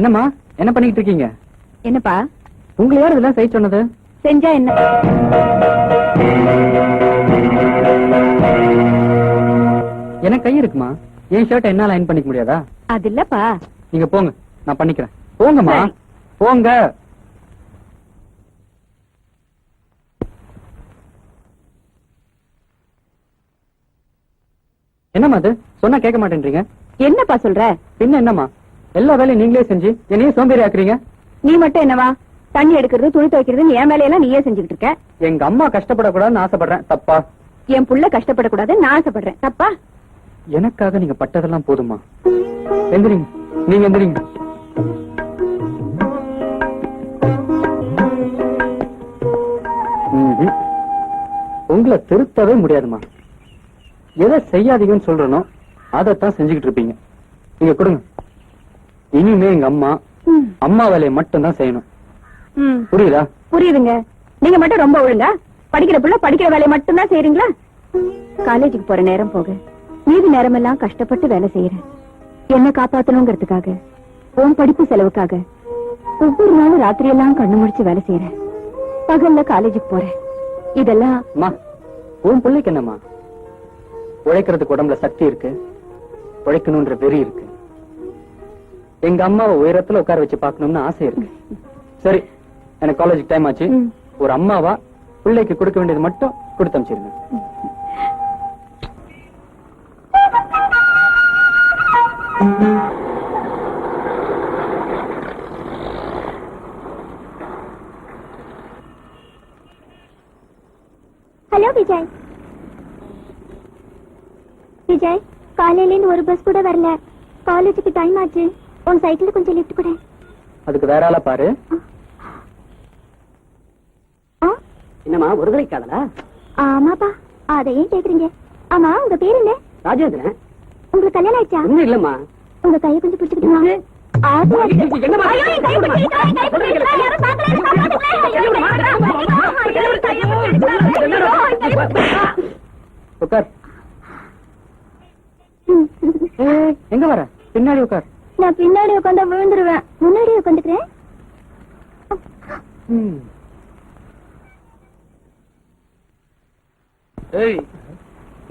என்னம்மா? என்ன பண்ணிட்டு இருக்கீங்க என்னப்பா? உங்களை யார் இதெல்லாம் செய்ய சொன்னது? செஞ்சா என்ன? எனக்கு கை இருக்குமா? என் ஷர்ட் என்னால அயன் பண்ணிக்க முடியாதா? அது இல்லப்பா. நீங்க போங்க நான் பண்ணிக்கிறேன். போங்கம்மா. போங்க. என்னம்மா அது? சொன்னா கேட்க மாட்டேன்றீங்க. என்னப்பா சொல்ற? பின்ன என்னம்மா? எல்லா வேலையும் நீங்களே செஞ்சு என்னையே சோம்பேறி ஆக்குறீங்க? நீ மட்டும் என்னவா? தண்ணி எடுக்கிறது துணி துவைக்கிறது என் வேலையெல்லாம் நீயே செஞ்சுக்கிட்டு இருக்க? எங்க அம்மா கஷ்டப்படக்கூடாதுன்னு ஆசைப்படுறேன். தப்பா? என் புள்ள கஷ்டப்படக்கூடாதுன்னு நான் ஆசைப்படுறேன். தப்பா? எனக்காக நீங்க பட்டதெல்லாம் போதுமா? எந்திரிங்க. நீங்க எந்திரிங்க. உங்களை திருத்தவே முடியாதுமா. எதை செய்யாதீங்கன்னு சொல்றனோ அதைத்தான் செஞ்சுக்கிட்டு இருப்பீங்க. நீங்க கொடுங்க. இனிமே எங்க அம்மா. அம்மா வேலையை மட்டும்தான் செய்யணும். ம். புரியுதா? புரியுதுங்க. நீங்க மட்டும் ரொம்ப ஒழுங்கா படிக்கிற புள்ள படிக்கிற வேலையை மட்டும்தான் செய்றீங்களா? காலேஜுக்கு போற நேரம் போக. மீதி நேரம் எல்லாம் கஷ்டப்பட்டு வேலை செய்யறேன் என்ன காப்பாத்தணுங்கிறதுக்காக உன் படிப்பு செலவுக்காக ஒவ்வொரு நாளும் ராத்திரி எல்லாம் கண்ணு முடிச்சு வேலை செய்யறேன் பகல்ல காலேஜுக்கு போறேன் இதெல்லாம் அம்மா உன் பிள்ளைக்கு என்னம்மா? உழைக்கிறதுக்கு உடம்புல சக்தி இருக்கு. உழைக்கணும்ன்ற வெறி இருக்கு. எங்க அம்மாவை உயரத்துல உட்கார வச்சு பார்க்கணும்னு ஆசை இருக்கு. சரி எனக்கு காலேஜுக்கு டைம் ஆச்சு. ஒரு அம்மாவா பிள்ளைக்கு கொடுக்க வேண்டியது மட்டும் கொடுத்து அனுப்பிச்சிருங்க. ஹலோ விஜய். விஜய் காலையில இருந்து ஒரு பஸ் கூட வரல. காலேஜுக்கு டைம் ஆச்சு. உன் சைக்கிள் கொஞ்சம் லிஃப்ட் கூட. அதுக்கு வேற ஆளா பாரு. ஆ? என்னம்மா ஒருதலை காதலா ஆமாப்பா அதை ஏன் கேக்குறீங்க. ஆமா உங்க பேர் என்ன? ராஜேந்திரன். உங்களுக்கு கல்யாணம் ஆயிடுச்சா? ஒண்ணும் இல்லம்மா. உங்க கையை கொஞ்சம் பிடிச்சிக்கிட்டா. உட்கார். எங்க வர? பின்னாடி உட்கார். நான் பின்னாடி உட்காந்தா விழுந்துருவேன். முன்னாடி உட்காந்துக்கிறேன். ஏய்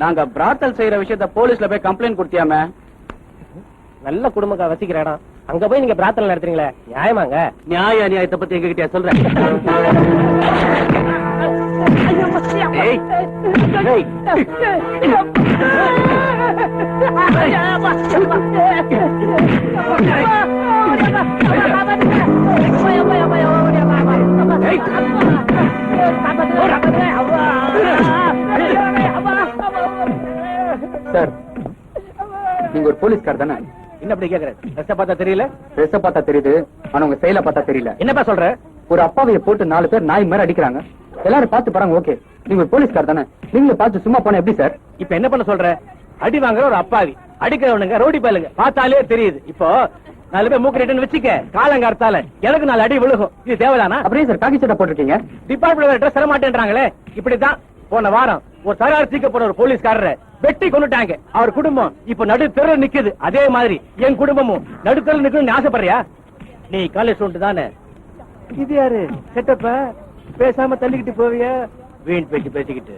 நாங்க பிராத்தல் செய்யற விஷயத்த போலீஸ்ல போய் கம்ப்ளைண்ட் கொடுத்தியாமே? நல்ல குடும்பக்கா வசிக்கிற இடம் அங்க போய் நீங்க பிரார்த்தனை நடத்துறீங்களே? நியாயமாங்க? நியாய அநியாயத்தை பத்தி எங்க கிட்ட சொல்றேன் ஏய், ஏய். சார் நீங்க ஒரு போலீஸ்கார் தானே? என்ன அப்படி கேக்குற? ட்ரெஸ் பார்த்தா தெரியல? ட்ரெஸ்ஸ பார்த்தா தெரியுது ஆனா உங்க செயலை பார்த்தா தெரியல. என்னப்பா சொல்ற? ஒரு அப்பாவைய போட்டு நாலு பேர் நாய் மாதிரி அடிக்கிறாங்க. எல்லாரும் பார்த்து பாருங்க ஓகே. நீங்க ஒரு போலீஸ்கார் தானே? நீங்களே பார்த்து சும்மா போனா எப்படி சார்? இப்ப என்ன பண்ண சொல்ற? அடி வாங்குற ஒரு அப்பாவி. அடிக்கிறவனுங்க ரோடி பயலுங்க. பார்த்தாலே தெரியுது. இப்போ நாலு பேர் மூக்கு ரெட்டுன்னு வச்சுக்க. காலங்கார்த்தால எனக்கு நாலு அடி விழுகும். இது தேவைதானா அப்படியே சார் காக்கி சட்டை போட்டிருக்கீங்க. டிபார்ட்மெண்ட் ட்ரெஸ் தர மாட்டேன்றாங்களே இப்படித்தான் போன வாரம் ஒரு தீக்க போற ஒரு போலீஸ்காரரை வெட்டி கொண்டுட்டாங்க அவர் குடும்பம் இப்ப நடு தெரு நிக்குது. அதே மாதிரி என் குடும்பமும் நடு தெரு நிக்கணும்னு ஆசைப்படுறியா? நீ காலேஜ் ஸ்டூடெண்ட் தானே. இது யாரு? செட்டப்ப? பேசாம தள்ளிக்கிட்டு போவியா? வீண் பேச்சு பேசிக்கிட்டு.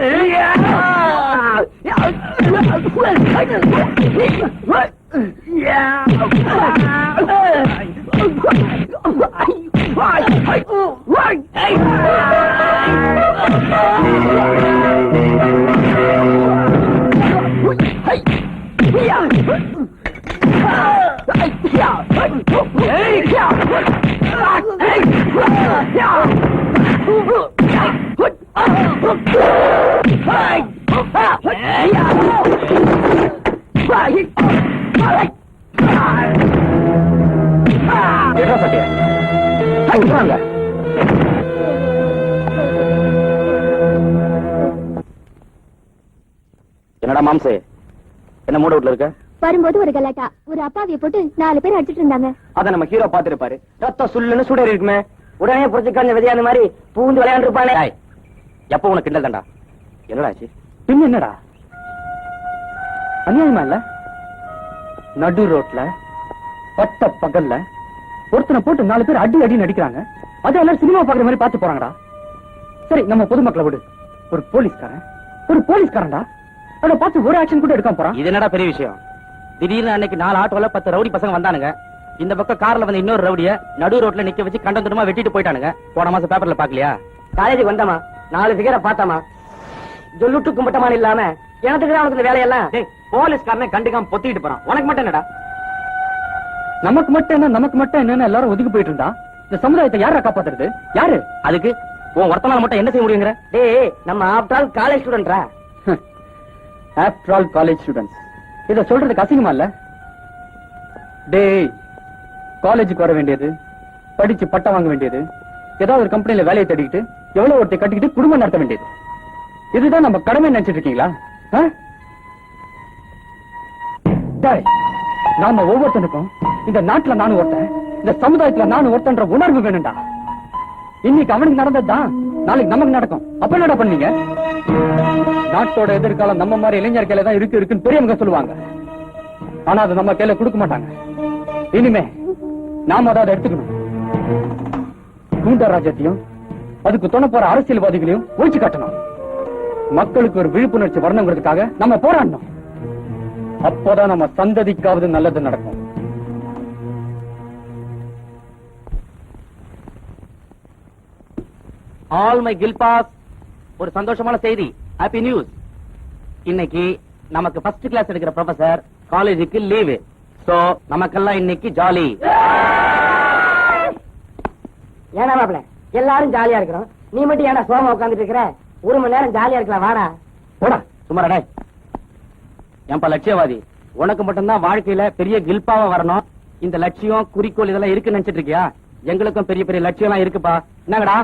哎呀呀呀呀呀呀呀呀呀呀呀呀呀呀呀呀呀呀呀 என்னடா மாம்சே? என்ன மூட வீட்டுல இருக்க? வரும்போது ஒரு கலாட்டா. ஒரு அப்பாவிய போட்டு நாலு பேர் அடிச்சிட்டு இருந்தாங்க. அத நம்ம ஹீரோ பாத்துருப்பாரு ரத்தம் சுல்லுன்னு சுடர் இருக்குமே. உடனே புரிச்சுக்கான விதையான மாதிரி பூந்து விளையாண்டு இருப்பானே. டேய், எப்ப உனக்கு கிண்டல் தாண்டா? என்னடா ஆச்சு? பின் என்னடா? அநியாயமா இல்ல? நடு ரோட்ல பட்ட பகல்ல ஒருத்தனை போட்டு நாலு பேர் அடி அடி நடிக்கிறாங்க அது எல்லாரும் சினிமா பாக்குற மாதிரி பார்த்து போறாங்கடா. சரி நம்ம பொதுமக்களை விடு. ஒரு போலீஸ்காரன். ஒரு போலீஸ்காரன்டா. அதை பார்த்து ஒரு ஆக்ஷன் கூட எடுக்காம போறான். இது என்னடா பெரிய விஷயம்? திடீர்னு அன்னைக்கு நாலு ஆட்டோல பத்து ரவுடி பசங்க வந்தானுங்க. இந்த பக்கம் கார்ல வந்து இன்னொரு ரவுடிய நடு ரோட்ல நிக்க வச்சு கண்டந்துடமா வெட்டிட்டு போயிட்டானுங்க. போன மாசம் பேப்பர்ல பாக்கலையா? காலேஜுக்கு வந்தாமா நாலு சிகரை பார்த்தாமா சொல்லுட்டு கும்பிட்டமான இல்லாம எனக்கு அவனுக்கு இந்த வேலையெல்லாம். போலீஸ்காரனை கண்டுக்காம பொத்திட்டு போறான். உனக்கு மட்டும் என்னடா? நமக்கு மட்டும் என்ன நமக்கு மட்டும் என்னன்னு எல்லாரும் ஒதுக்கி போயிட்டு இருந்தா? இந்த சமுதாயத்தை யாரா காப்பாத்துறது? யாரு? அதுக்கு உன் ஒருத்தனால மட்டும் என்ன செய்ய முடியுங்கிற? டேய் நம்ம ஆஃப்டர் ஆல் காலேஜ் ஸ்டூடெண்ட்ரா ஆஃப்டர் ஆல் காலேஜ் ஸ்டூடெண்ட்ஸ் இதை சொல்றதுக்கு அசிங்கமா இல்ல? டே காலேஜுக்கு வர வேண்டியது படிச்சு பட்டம் வாங்க வேண்டியது ஏதாவது ஒரு கம்பெனியில வேலையை தேடிக்கிட்டு எவ்வளவு ஒருத்தை கட்டிக்கிட்டு குடும்பம் நடத்த வேண்டியது. இதுதான் நம்ம கடமை நினைச்சிட்டு இருக்கீங்களா? நாம ஒவ்வொருத்தனுக்கும் இந்த நாட்டுல நானும் ஒருத்தன் இந்த சமுதாயத்துல நானும் ஒருத்தன்ற உணர்வு வேணும்டா. இன்னைக்கு அவனுக்கு நடந்ததுதான் நாளைக்கு நமக்கு நடக்கும். அப்ப என்னடா பண்ணீங்க நாட்டோட எதிர்காலம் நம்ம மாதிரி இளைஞர் கையில தான் இருக்கு இருக்குன்னு பெரியவங்க சொல்லுவாங்க. ஆனா அதை நம்ம கையில கொடுக்க மாட்டாங்க. இனிமே நாம அதை எடுத்துக்கணும். கூண்டராஜத்தையும் அதுக்கு துணை போற அரசியல்வாதிகளையும் ஒழிச்சு காட்டணும். மக்களுக்கு ஒரு விழிப்புணர்ச்சி வரணுங்கிறதுக்காக நம்ம போராடணும். அப்போதான் நம்ம சந்ததிக்காவது நல்லது நடக்கும். ஆல் மை கில்பாஸ் ஒரு சந்தோஷமான செய்தி. ஹாப்பி நியூஸ் இன்னைக்கு நமக்கு ஃபர்ஸ்ட் கிளாஸ் எடுக்கிற ப்ரொஃபசர் காலேஜுக்கு லீவு சோ நமக்கெல்லாம் இன்னைக்கு ஜாலி ஏன்னா மாப்பிள எல்லாரும் ஜாலியா இருக்கிறோம். நீ மட்டும் ஏன்டா சோமா உட்காந்துட்டு இருக்கிற? ஒரு மணி நேரம் ஜாலியா இருக்கலாம் வாடா. போடா சும்மாடா ஏன்பா லட்சியவாதி உனக்கு மட்டும்தான் வாழ்க்கையில பெரிய கில்பாவா வரணும். இந்த லட்சியம் குறிக்கோள் இதெல்லாம் இருக்குன்னு நினைச்சிட்டு இருக்கியா? எங்களுக்கும் பெரிய பெரிய லட்சியம் எல்லாம் இருக்குப்பா. என்னங்கடா?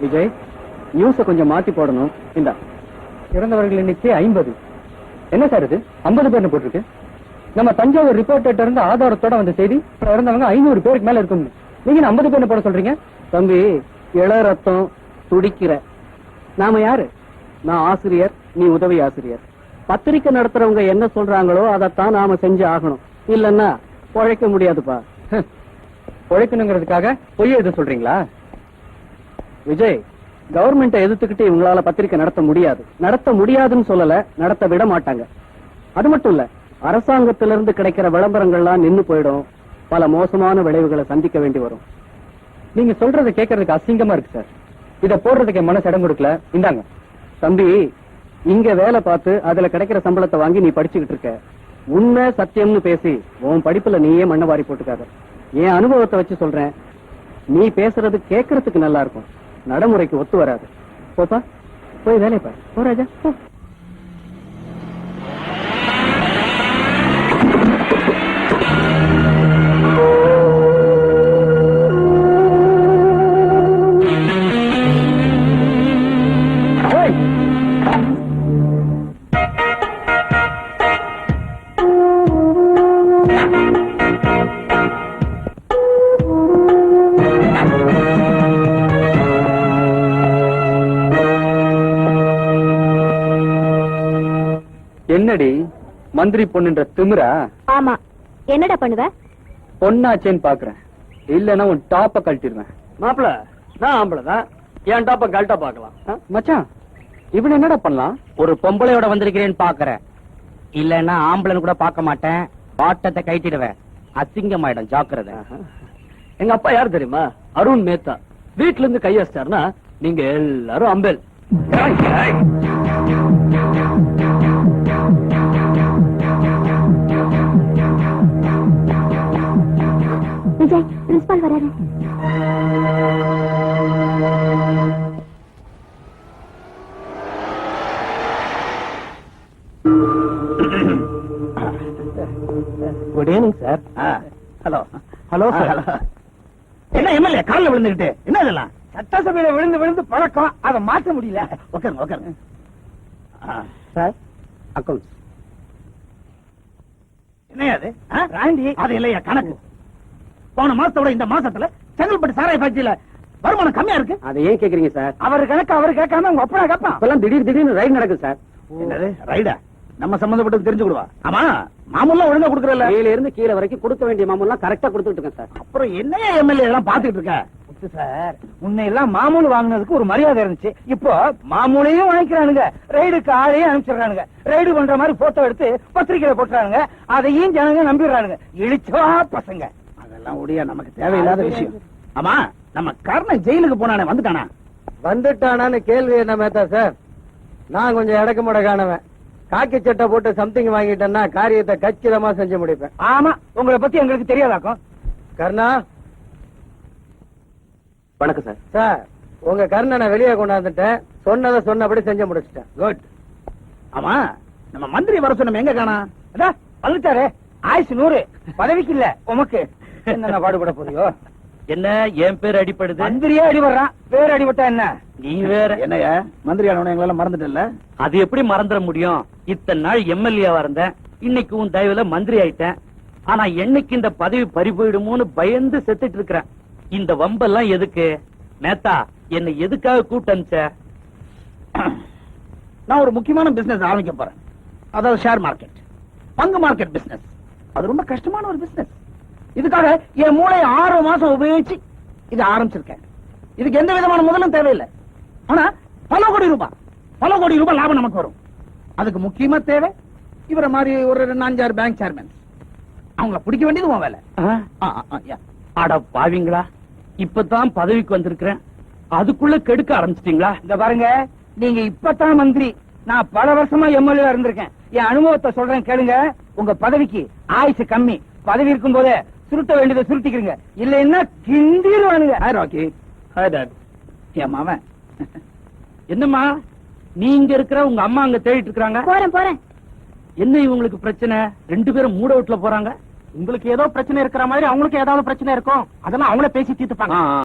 விஜய் நியூஸ கொஞ்சம் மாத்தி போடணும். இந்த. இறந்தவர்கள் எண்ணிக்கை ஐம்பது. என்ன சார் இது? ஐம்பது பேர்னு போட்டிருக்கு. நம்ம தஞ்சாவூர் ரிப்போர்ட்டர் இருந்து ஆதாரத்தோட வந்த செய்தி இறந்தவங்க ஐநூறு பேருக்கு மேல இருக்கும் நீங்க ஐம்பது பேர்னு போட சொல்றீங்க? தம்பி இள ரத்தம் துடிக்கிற. நாம யாரு? நான் ஆசிரியர் நீ உதவி ஆசிரியர். பத்திரிக்கை நடத்துறவங்க என்ன சொல்றாங்களோ அதைத்தான் நாம செஞ்சு ஆகணும். இல்லன்னா உழைக்க முடியாதுப்பா. உழைக்கணுங்கிறதுக்காக பொய்ய எது சொல்றீங்களா? விஜய் கவர்மெண்ட்டை எதிர்த்துக்கிட்டு இவங்களால பத்திரிக்கை நடத்த முடியாது. நடத்த முடியாதுன்னு சொல்லல நடத்த விட மாட்டாங்க. அது மட்டும் இல்ல அரசாங்கத்திலிருந்து கிடைக்கிற விளம்பரங்கள்லாம் நின்னு போயிடும். பல மோசமான விளைவுகளை சந்திக்க வேண்டி வரும். நீங்க சொல்றதை கேட்கறதுக்கு அசிங்கமா இருக்கு சார். இத போடுறதுக்கு மனசு இடம் கொடுக்கல. இந்தாங்க. தம்பி இங்க வேலை பார்த்து அதுல கிடைக்கிற சம்பளத்தை வாங்கி நீ படிச்சுக்கிட்டு இருக்க. உண்மை சத்தியம்னு பேசி உன் படிப்புல நீயே மண்ணை வாரி போட்டுக்காத. என் அனுபவத்தை வச்சு சொல்றேன். நீ பேசுறது கேட்கறதுக்கு நல்லா இருக்கும். நடைமுறைக்கு ஒத்து வராது. போப்பா போய் வேலையை பாரு. போ ராஜா போ. மந்திரி பொண்ணுன்ற திமிரா? ஆமா. என்னடா பண்ணுவ? பொண்ணாச்சேன்னு பாக்குறேன். இல்லன்னா உன் டாப்ப கழட்டிடுவேன். மாப்பிள நான் ஆம்பளதான் என் டாப்ப கல்ட்டா பாக்கலாம் மச்சான் இவன் என்னடா பண்ணலாம்? ஒரு பொம்பளையோட வந்திருக்கிறேன்னு பாக்குறேன். இல்லன்னா ஆம்பளன் கூட பார்க்க மாட்டேன். பாட்டத்தை கைட்டிடுவேன் அசிங்கமாயிடும் ஜாக்கிரதை. எங்க அப்பா யார் தெரியுமா? அருண் மேத்தா. வீட்ல இருந்து கை வச்சிட்டாருன்னா நீங்க எல்லாரும் அம்பேல். விஜய் பிரின்சிபால் வராரு good evening sir hello hello sir என்ன எம்எல்ஏ காலில் விழுந்துகிட்டு? என்ன இதெல்லாம்? சட்டசபையில விழுந்து விழுந்து பழக்கம். அதை மாற்ற முடியல. உட்காருங்க உட்காருங்க. சார். அக்கௌண்ட்ஸ். என்னையா அது? ராண்டி. அது இல்லையா கணக்கு? போன மாசத்தோட இந்த மாசத்துல செங்கல்பட்டு சாராய ஃபேக்டரியில வருமானம் கம்மியா இருக்கு? அதை ஏன் கேக்குறீங்க சார்? அவர் கணக்கு அவர் கேட்காம உங்க அப்பனா கேட்பான். இப்பெல்லாம் திடீர் திடீர்னு ரைடு நடக்குது சார். என்னது? ரைடா நம்ம சம்பந்தப்பட்டது தெரிஞ்சுக்கிடுவா. ஆமா மாமூலா ஒழுங்கா கொடுக்கறல கீழ இருந்து கீழே வரைக்கும் கொடுக்க வேண்டிய மாமெல்லாம் கரெக்டா கொடுத்துட்டு இருக்கேன் சார். அப்புறம் என்னையா எம்எல்ஏ எல்லாம் பாத்துக்கிட்டு இருக்க? சார். முன்ன எல்லாம் மாமூல் வாங்குனதுக்கு ஒரு மரியாதை இருந்துச்சு. இப்போ மாமூலையும் வாங்கிக்கிறானுங்க. ரைடுக்கு ஆளையும் அனுப்பிச்சிடுறானுங்க. ரைடு பண்ற மாதிரி போட்டோ எடுத்து பத்திரிக்கையில போட்டுறானுங்க. அதையும் ஜனங்க நம்பிடுறானுங்க. இழிச்சவா பசங்க. அதெல்லாம் ஒடியா நமக்கு தேவையில்லாத விஷயம். ஆமா நம்ம கர்ணன் ஜெயிலுக்கு போனானே வந்துட்டானா? வந்துட்டானான்னு கேள்வி என்ன மேத்தா சார்? நான் கொஞ்சம் இடக்கு முடக்கானவன் காக்கி சட்டை போட்டு சம்திங் வாங்கிட்டேன்னா காரியத்தை கச்சிதமா செஞ்சு முடிப்பேன். ஆமா உங்களை பத்தி எங்களுக்கு தெரியாதாக்கும்? கர்ணா? வணக்கம் சார். சார் உங்க கர்ணனை வெளியே கொண்டாந்துட்டேன். சொன்னதை சொன்னபடி செஞ்சு முடிச்சிட்டேன். குட் ஆமா நம்ம மந்திரி வர சொன்ன எங்க காணா அதான் வந்துட்டாரு. ஆயுசு நூறு. பதவிக்கு இல்ல உமக்கு. என்ன பாடுபட போறியோ? என்ன? என் பேர் அடிப்படுது மந்திரியே அடிபடுறான். பேர் அடிபட்டா என்ன? நீ வேற. என்னையா? மந்திரி ஆனவன எங்களால மறந்துட்டல அது எப்படி மறந்துட முடியும்? இத்தனை நாள் எம்எல்ஏவா இருந்தேன். இன்னைக்கு உன் தயவுல மந்திரி ஆயிட்டேன். ஆனா என்னைக்கு இந்த பதவி பறி போயிடுமோன்னு பயந்து செத்துட்டு இருக்கிறேன். இந்த வம்பெல்லாம் எதுக்கு? மேத்தா என்னை எதுக்காக கூட்டு அனுப்பிச்ச? நான் ஒரு முக்கியமான பிசினஸ் ஆரம்பிக்க போறேன். அதாவது ஷேர் மார்க்கெட் பங்கு மார்க்கெட் பிசினஸ் அது ரொம்ப கஷ்டமான ஒரு பிசினஸ் இதுக்காக என் மூளை ஆறு மாசம் உபயோகிச்சு இது ஆரம்பிச்சிருக்கேன். இதுக்கு எந்த விதமான முதலும் தேவையில்லை. ஆனா பல கோடி ரூபாய் பல கோடி ரூபாய் லாபம் நமக்கு வரும். அதுக்கு முக்கியமா தேவை இவரை மாதிரி ஒரு ரெண்டு அஞ்சாறு பேங்க் சேர்மன் அவங்கள பிடிக்க வேண்டியது உன் வேலை. அட பாவிங்களா? இப்பதான் பதவிக்கு வந்திருக்கிறேன். அதுக்குள்ள கெடுக்க ஆரம்பிச்சிட்டீங்களா? இந்த பாருங்க நீங்க இப்பதான் மந்திரி. நான் பல வருஷமா எம்எல்ஏ இருந்திருக்கேன். என் அனுபவத்தை சொல்றேன் கேளுங்க. உங்க பதவிக்கு ஆயுசு கம்மி. பதவி இருக்கும் போதே சுருட்ட வேண்டியதை சுருட்டிக்கிறீங்க. இல்லைன்னா கிண்டிடுவானுங்க. Hi, Rocky. Hi, Dad. என் மாமன். என்னம்மா? நீ இங்க இருக்கிற உங்க அம்மா அங்க தேடிட்டு இருக்காங்க போறேன் போறேன். என்ன இவங்களுக்கு பிரச்சனை? ரெண்டு பேரும் மூட அவுட்ல போறாங்க? உங்களுக்கு ஏதோ பிரச்சனை இருக்கிற மாதிரி அவங்களுக்கு ஏதாவது பிரச்சனை இருக்கும். அதெல்லாம் அவங்களே பேசி தீர்த்துப்பாங்க.